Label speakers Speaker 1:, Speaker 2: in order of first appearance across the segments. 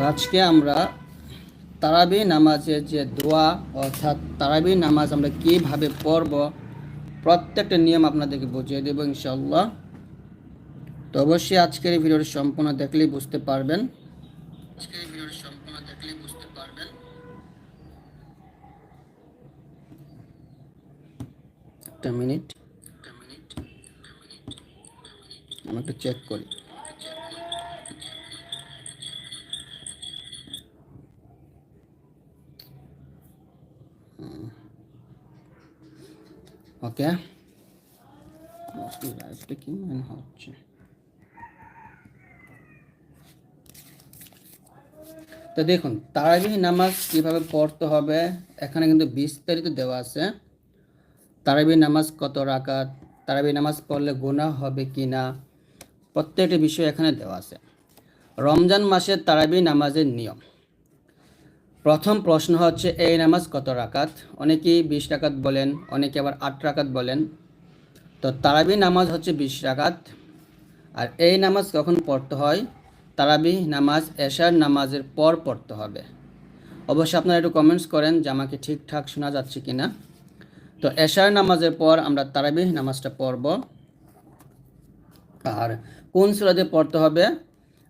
Speaker 1: তো আজকে আমরা তারাবি নামাজের যে দোয়া, অর্থাৎ তারাবি নামাজ আমরা কীভাবে পড়ব, প্রত্যেকটা নিয়ম আপনাদেরকে বুঝিয়ে দেবো ইনশাল্লাহ তো অবশ্যই আজকের এই ভিডিওটি সম্পূর্ণ দেখলেই বুঝতে পারবেন। আজকের ভিডিওটি সম্পূর্ণ দেখলেই বুঝতে পারবেন। একটা মিনিট। আমি একটু চেক করি। ওকে। মনে হচ্ছে? তো দেখুন তারাবিহ নামাজ কীভাবে পড়তে হবে, এখানে কিন্তু বিস্তারিত দেওয়া আছে। তারাবি নামাজ কত রাকাত তারাবি নামাজ পড়লে গুনাহ হবে কি না, প্রত্যেকটি বিষয় এখানে দেওয়া আছে। রমজান মাসের তারাবি নামাজের নিয়ম। প্রথম প্রশ্ন হচ্ছে, এই নামাজ কত রাকাত? অনেকেই বিশ রাকাত বলেন, অনেকে আবার আট রাকাত বলেন। তো তারাবি নামাজ হচ্ছে বিশ রাকাত। আর এই নামাজ কখন পড়তে হয়? তারাবি নামাজ এশার নামাজের পর পড়তে হবে। অবশ্যই আপনারা একটু কমেন্টস করেন যে আমাকে ঠিকঠাক শোনা যাচ্ছে কি না তো এশার নামাজের পর আমরা তারাবি নামাজটা পড়ব। আর কোন সুরা দিয়ে পড়তে হবে?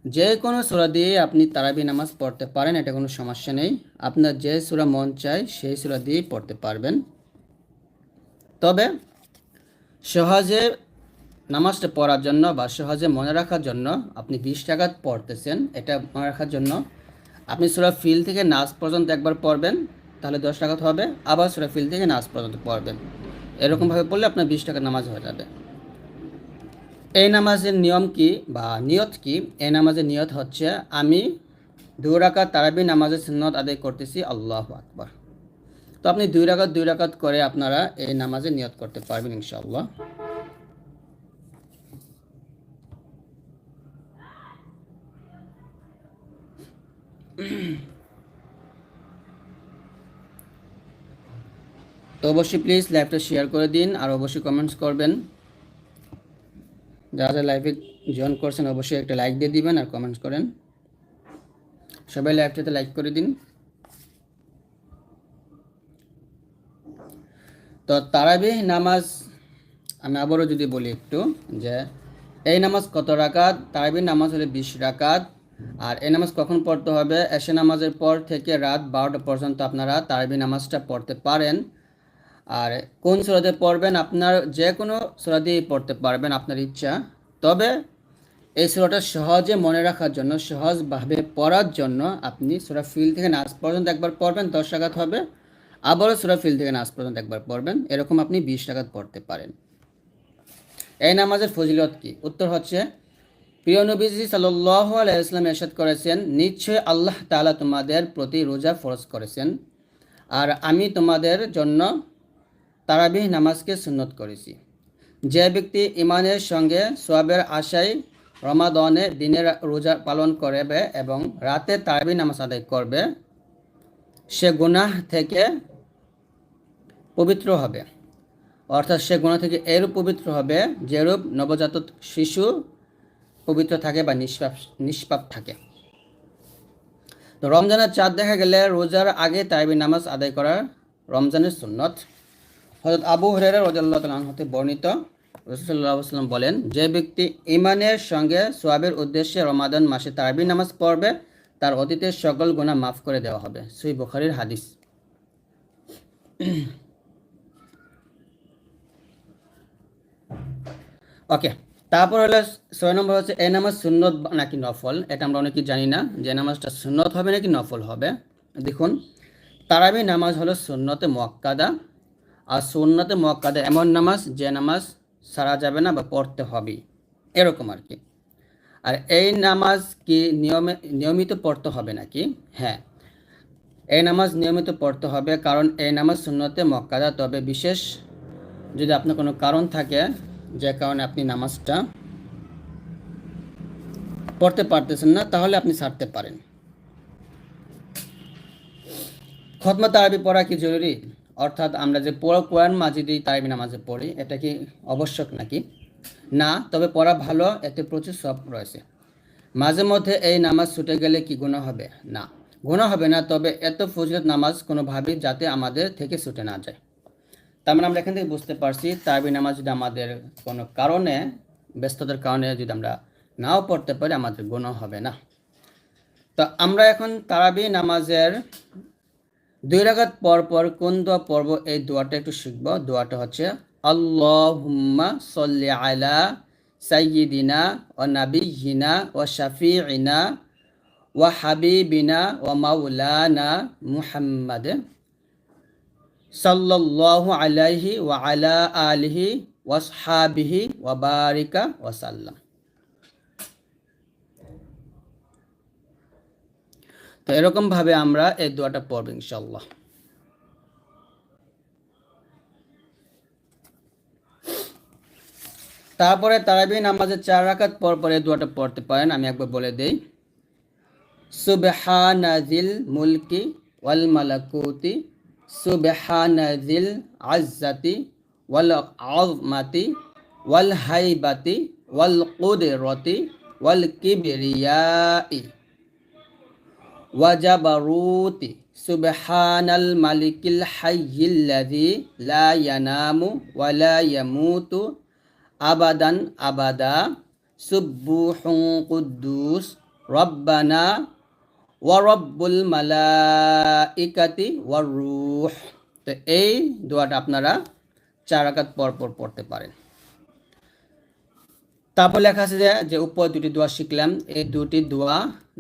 Speaker 1: যে কোনো সুরা দিয়ে আপনি তারাবি নামাজ পড়তে পারেন, এটা কোনো সমস্যা নেই। আপনার যে সুরা মন চায়, সেই সুরা দিয়েই পড়তে পারবেন। তবে সহজে নামাজটা পড়ার জন্য বা সহজে মনে রাখার জন্য আপনি বিশ টাকা পড়তেছেন, এটা মনে রাখার জন্য আপনি সুরা ফিল থেকে নাচ পর্যন্ত একবার পড়বেন, তাহলে দশ টাকা হবে। আবার সুরা ফিল থেকে নাচ পর্যন্ত পড়বেন। এরকমভাবে পড়লে আপনার বিশ টাকা নামাজ হয়ে যাবে। এই নামাজের নিয়ম কি বা নিয়ত কি? এই নামাজের নিয়ত হচ্ছে আমি দুই রাকাত তারাবি নামাজের সুন্নত আদায় করতেছি, আল্লাহ আকবর। তো আপনি দুই রাকাত দুই রাকাত করে আপনারা এই নামাজে নিয়ত করতে পারবেন ইনশাআল্লাহ। তো অবশ্যই প্লিজ লাইভটা শেয়ার করে দিন আর অবশ্যই কমেন্টস করবেন। যারা যারা লাইভে জয়েন করছেন, অবশ্যই একটা লাইক দিয়ে দিবেন আর কমেন্টস করেন। সবাই লাইভটাতে লাইক করে দিন। তো তারাবি নামাজ, আমি আবারও যদি বলি একটু, যে এই নামাজ কত রাকাত? তারাবি নামাজ হলে বিশ রাকাত। আর এই নামাজ কখন পড়তে হবে? এশে নামাজের পর থেকে রাত বারোটা পর্যন্ত আপনারা তারাবি নামাজটা পড়তে পারেন। আর কোন সুরাতে পড়বেন আপনার যে কোনো সুরা দিয়েই পড়তে পারবেন আপনার ইচ্ছা। তবে এই সুরাটা সহজে মনে রাখার জন্য, সহজভাবে পড়ার জন্য আপনি সুরা ফিল থেকে নাচ পর্যন্ত একবার পড়বেন, দশ টাকাত হবে। আবারও সুরা ফিল থেকে নাচ পর্যন্ত একবার পড়বেন, এরকম আপনি বিশ টাকাত পড়তে পারেন। এই নামাজের ফজিলত কি? উত্তর হচ্ছে, প্রিয় নবীজি সাল্লাহ আলাইসলাম এরশাদ করেছেন, নিশ্চয় আল্লাহ তাআলা তোমাদের প্রতি রোজা ফরজ করেছেন। আর আমি তোমাদের জন্য তারাবিহ নামাজকে সুন্নত করেছি। যে ব্যক্তি ইমানের সঙ্গে সোয়াবের আশায় রমাদনে দিনের রোজা পালন করবে এবং রাতে তারাবি নামাজ আদায় করবে, সে গুনাহ থেকে পবিত্র হবে। অর্থাৎ সে গুণা থেকে এরূপ পবিত্র হবে যেরূপ নবজাতক শিশু পবিত্র থাকে বা নিষ্পাপ নিষ্পাপ থাকে। তো রমজানের চাঁদ দেখা গেলে রোজার আগে তাইবি নামাজ আদায় করা রমজানের সুন্নত। হজরত আবু হরেরা রজাল্লাহ তালান হতে বর্ণিত রসুল্লাহ সাল্লাম বলেন, যে ব্যক্তি ইমানের সঙ্গে সোয়াবের উদ্দেশ্যে রমাদান মাসে তারাবি নামাজ পড়বে, তার অতীতের সকল গুণা মাফ করে দেওয়া হবে। সুই বুখারির হাদিস। ওকে, তারপর হলো ছয় নম্বর হচ্ছে, এ নামাজ সুন্নত নাকি নফল? এটা আমরা অনেকেই জানি না, যে নামাজটা সুন্নত হবে নাকি নফল হবে। দেখুন, তারাবি নামাজ হলো সুন্নতে মোয়াক্কাদা আর সুন্নতে মোয়াক্কাদা এমন নামাজ যে নামাজ সারা যাবে না বা পড়তে হবে এরকম আর কি। আর এই নামাজ কি নিয়মে, নিয়মিত পড়তে হবে নাকি? হ্যাঁ। এই নামাজ নিয়মিত পড়তে হবে কারণ এই নামাজ সুন্নতে মক্কাদা তবে বিশেষ যদি আপনার কোনো কারণ থাকে যে কারণে আপনি নামাজটা পড়তে পারতেছেন না, তাহলে আপনি ছাড়তে পারেন। খতমা তারাবি পড়া কি জরুরি? অর্থাৎ আমরা যে পড়া কোরআন মাজিদি তারাবি নামাজে পড়ি, এটা কি আবশ্যক নাকি? না, তবে পড়া ভালো এতে প্রচুর সব রয়েছে। মাঝে মধ্যে এই নামাজ ছুটে গেলে কি গুণা হবে? না। গুণা হবে না, তবে এত ফজিলত নামাজ কোনোভাবেই যাতে আমাদের থেকে ছুটে না যায়। তার মানে আমরা এখান থেকে বুঝতে পারছি তারাবি নামাজ যদি আমাদের কোনো কারণে, ব্যস্ততার কারণে যদি আমরা নাও পড়তে পারি, আমাদের গুণা হবে না। তো আমরা এখন তারাবি নামাজের দুই রাগাত পর পর কোন দোয়া পড়ব? এই দোয়াটা একটু শিখব। দোয়াটা হচ্ছে, আল্লাহুম্মা সল্লি আলা সাইয়িদিনা ও নাবিয়িনা ও শাফিঈনা ও হাবিবিনা ও মাওলানা মুহাম্মাদ সাল্লাল্লাহু আলাইহি ওয়া আলা আলিহি ওয়াসহাবিহি ওয়া বারিকা ওয়াসাল্লাম তো এরকম ভাবে আমরা এই দোয়াটা পড়ব ইনশাল্লাহ তারপরে তারাবি নামাজের চার রাকাত পর পরে দোয়াটা পড়তে পারেন, আমি একবার বলে দেই। সুবহানাজিল মুলকি ওয়াল মালাকুতি, সুবহানাজিল আজ্জাতি ওয়াল আযমাতি ওয়াল হাইবাতি ওয়াল কুদরতি ওয়াল কিবরিয়াই। মালিকিল হাইয়িল্লাযী লা ইয়ানামু ওয়া লা ইয়ামুতু আবাদান আবাদা সুব্বুহুন কুদ্দুস রব্বানা ওয়া রব্বুল মালাইকাতি ওয়ার রূহ। তো এই দোয়াটা আপনারা চার রাকাত পর পর পড়তে পারেন। তারপর লেখা আছে যে যে উপর দুটি দোয়া শিখলাম, এই দুটি দোয়া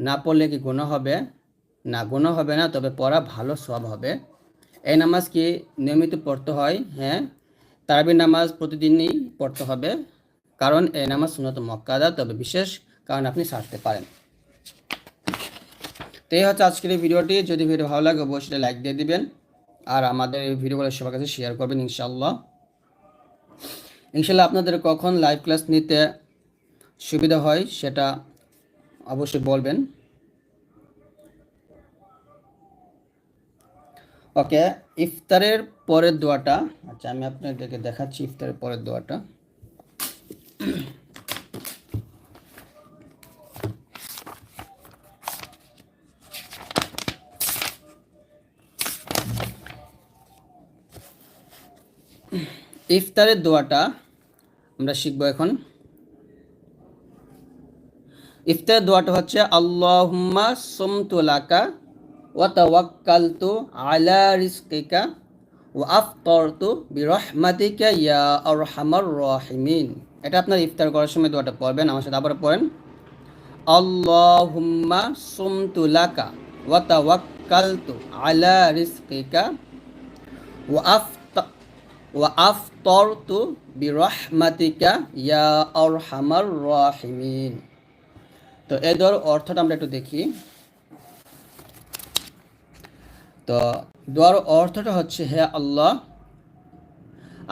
Speaker 1: না পড়লে কি গুণ হবে? না গুণ হবে না, তবে পড়া ভালো সব হবে। এই নামাজ কি নিয়মিত পড়তে হয়? হ্যাঁ তারাবির নামাজ প্রতিদিনই পড়তে হবে, কারণ এই নামাজ সুনত মক্কাদা, তবে বিশেষ কারণ আপনি সারতে পারেন। তো এই হচ্ছে আজকের এই ভিডিওটি। যদি ভিডিও ভালো লাগে, অবশ্যই লাইক দিয়ে দিবেন, আর আমাদের এই ভিডিওগুলো সবার কাছে শেয়ার করবেন ইনশাল্লাহ ইনশাল্লাহ আপনাদের কখন লাইভ ক্লাস নিতে সুবিধা হয়, সেটা অবশ্যই বলবেন। ওকে, ইফতারের পরের দোয়াটা আচ্ছা আমি আপনাদেরকে দেখাচ্ছি ইফতারের পরের দোয়াটা। ইফতারের দোয়াটা আমরা শিখব এখন। ইফতারের দোয়াটা হচ্ছে, আল্লাহুম্মা সুমতু আলা রিজকিকা ওয়া আফতারতু বিরহমাতিকা ইয়া আরহামার রাহিমিন এটা আপনার ইফতার করার সময় দোয়াটা পড়বেন, আমার সাথে আবার পড়েন। আল্লাহুম্মা সুমতু লাকা ওয়া তাওয়াক্কালতু আলা রিজকিকা ওয়া আফতা ওয়া আফতারতু ইয়া আরহামার রাহিমিন। তো এই দোয়ার অর্থটা আমরা একটু দেখি। তো দোয়ার অর্থটা হচ্ছে, হে আল্লাহ,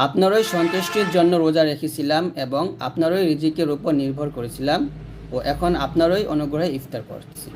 Speaker 1: আপনারই সন্তুষ্টির জন্য রোজা রেখেছিলাম এবং আপনারই রিজিকের উপর নির্ভর করেছিলাম ও এখন আপনারই অনুগ্রহে ইফতার করছি।